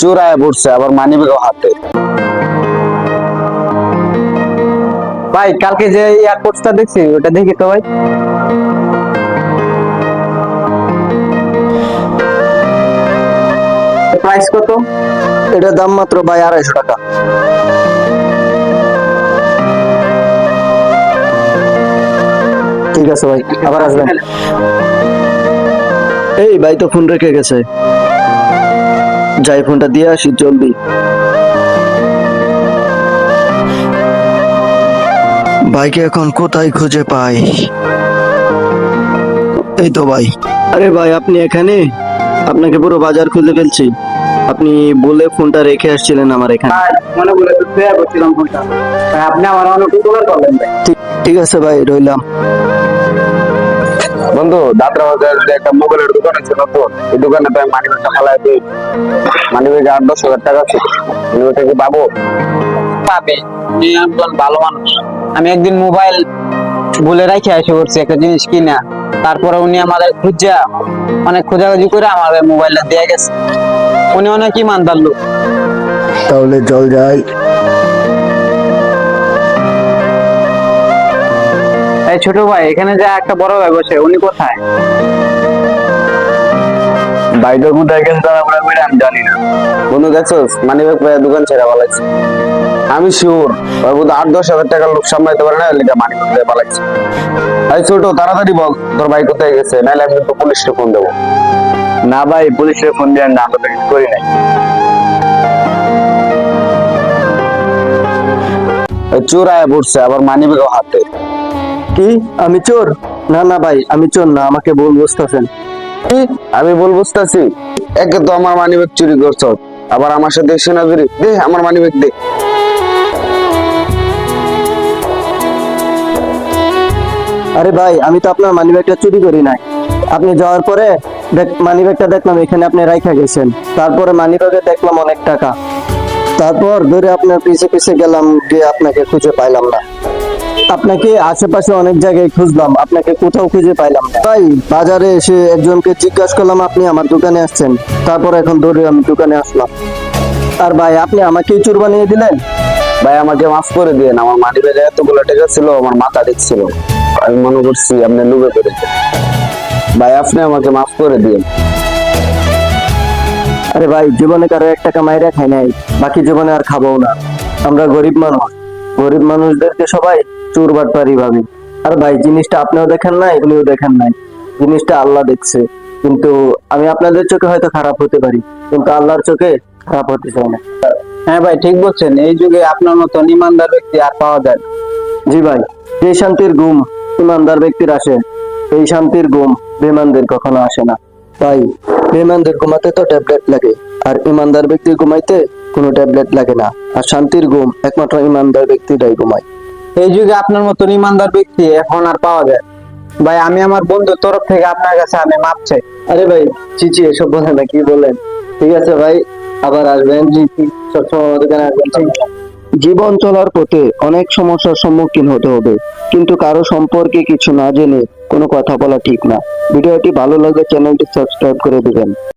চোরায় পড়ছে আবার মানি ব্যাগও হাতে। ভাই, কালকে যে এয়ারপোর্টটা দেখছি, ওটা দেখি তো ভাই। প্রাইস কত? এটার দাম মাত্র ভাই আড়াইশো টাকা। ঠিক আছে ভাই, আবার আসবেন। এই ভাই তো ফোন রেখে গেছে। যাই ফোনটা দিয়ে আসি জলদি। ভাইকে এখন কোথায় খুঁজে পাই? এই তো ভাই। আরে ভাই আপনি এখানে? আপনাকে পুরো বাজার খুঁজে ফেলছি। আপনি বলে ফোনটা রেখে আসছিলেন আমার এখানে। ভাই মনে বলে তো শেয়ার করছিলাম ফোনটা। আপনি আমার অনেক উপকার করলেন ঠিক আছে ভাই রইলাম। বন্ধু, দাদরা বাজার যে একটা মোবাইলের দোকান আছে নতুন, এই দোকানে তো মানি ব্যাগটা ফালাই দিই। মানি ব্যাগে আট, দশ হাজার টাকা ছিল মানি ব্যাগটা কি পাবো পাবে একজন ভালো মানুষ। আমি একদিন মোবাইল বলে রেখে এসে করছি একটা জিনিস কিনা। তারপরে উনি আমাদের খুঁজা, অনেক খোঁজাখুঁজি করে আমাদের মোবাইলটা দিয়ে গেছে। উনি অনেক ইমানদার লোক। তাহলে জল যাই। এই ছোট ভাই এখানে যে একটা বড় ভাই বসে উনি কোথায়? বাইকের কোথায় গেছে আমরা কইরা আমি জানি না। বন্ধু দেখছোস মানি ব্যাগ পাইয়া দোকান ছেড়ে আমি শিওর ওর বোধ আট দশ হাজার টাকার লোক সামলাইতে পারে না লিখে মানি ব্যাগ এই ছোট তাড়াতাড়ি বল তোর ভাই কোথায় গেছে? নাহলে আমি কিন্তু পুলিশকে ফোন দেবো। না ভাই পুলিশে ফোন দিয়ে না আমরা তো করি নাই। ওই চোরায় পড়ছে আবার মানি ব্যাগও হাতে। কি? আমি চোর? না না ভাই আমি চোর না আমাকে ভুল বুঝতেছেন। কি? আমি বল বুঝতেছি। একে তো আমার মানি ব্যাগ চুরি করছ। আবার আমার সাথে সেনাজুরি দে আমার মানি ব্যাগ দে। আরে ভাই আমি তো আপনার মানি ব্যাগটা চুরি করি নাই। আপনি যাওয়ার পরে মানি ব্যাগটা দেখলাম এখানে আপনি রাইখা গেছেন। তারপরে মানি ব্যাগে দেখলাম অনেক টাকা। তারপর ধরে আপনার পিছে পিছে গেলাম গিয়ে আপনাকে খুঁজে পাইলাম না। আপনাকে আশেপাশে অনেক জায়গায় খুঁজলাম আপনাকে কোথাও খুঁজে পাইলাম তাই বাজারে এসে একজনকে জিজ্ঞাসা করলাম আপনি আমার দোকানে আসছেন? তারপর এখন ধরে আমি দোকানে আসলাম। আর ভাই আপনি আমাকে চুর বানিয়ে দিলেন? ভাই আমাকে মাফ করে দিয়ে আমার মানি ব্যাগে এতগুলো টাকা ছিল আমার মাথা দেখছিল আমি মনে করছি আপনি লুবে করেছে ভাই আপনি আমাকে মাফ করে দিয়ে আরে ভাই জীবনে কারও এক টাকা মাইরা খাই নাই বাকি জীবনে আর খাব না। আমরা গরিব মানুষ। গরিব মানুষদেরকে সবাই চোর বাটপারি ভাবি। আর ভাই জিনিসটা আপনিও দেখেন নাই উনিও দেখেন নাই। জিনিসটা আল্লাহ দেখছে। কিন্তু আমি আপনাদের চোখে হয়তো খারাপ হতে পারি কিন্তু আল্লাহর চোখে খারাপ হতে চাই না। হ্যাঁ ভাই ঠিক বলছেন। এই যুগে আপনার মতন ইমানদার ব্যক্তি আর পাওয়া যায় জি ভাই যে শান্তির ঘুম ইমানদার ব্যক্তির আসে এই শান্তির ঘুম বেমানদের কখনো আসে না। তাই বেমানদের ঘুমাতে তো ট্যাবলেট লাগে আর ইমানদার ব্যক্তির ঘুমাইতে কোনো ট্যাবলেট লাগে না। আর শান্তির ঘুম একমাত্র ইমানদার ব্যক্তিরাই ঘুমায়। এই যুগে আপনার মতন ইমানদার ব্যক্তি এখন আর পাওয়া যায়। ভাই আমি আমার বন্ধুর তরফ থেকে আপনার কাছে আমি মাপ চাই। আরে ভাই চিচি এসব বলে না কি বলেন? ঠিক আছে ভাই আবার আসবেন সবসময় আমাদের এখানে আসবেন জীবন চলার পথে অনেক সমস্যার সম্মুখীন হতে হবে কিন্তু কারও সম্পর্কে কিছু না জেনে কোনো কথা বলা ঠিক না। ভিডিওটি ভালো লাগলে চ্যানেলটি সাবস্ক্রাইব করে দিবেন।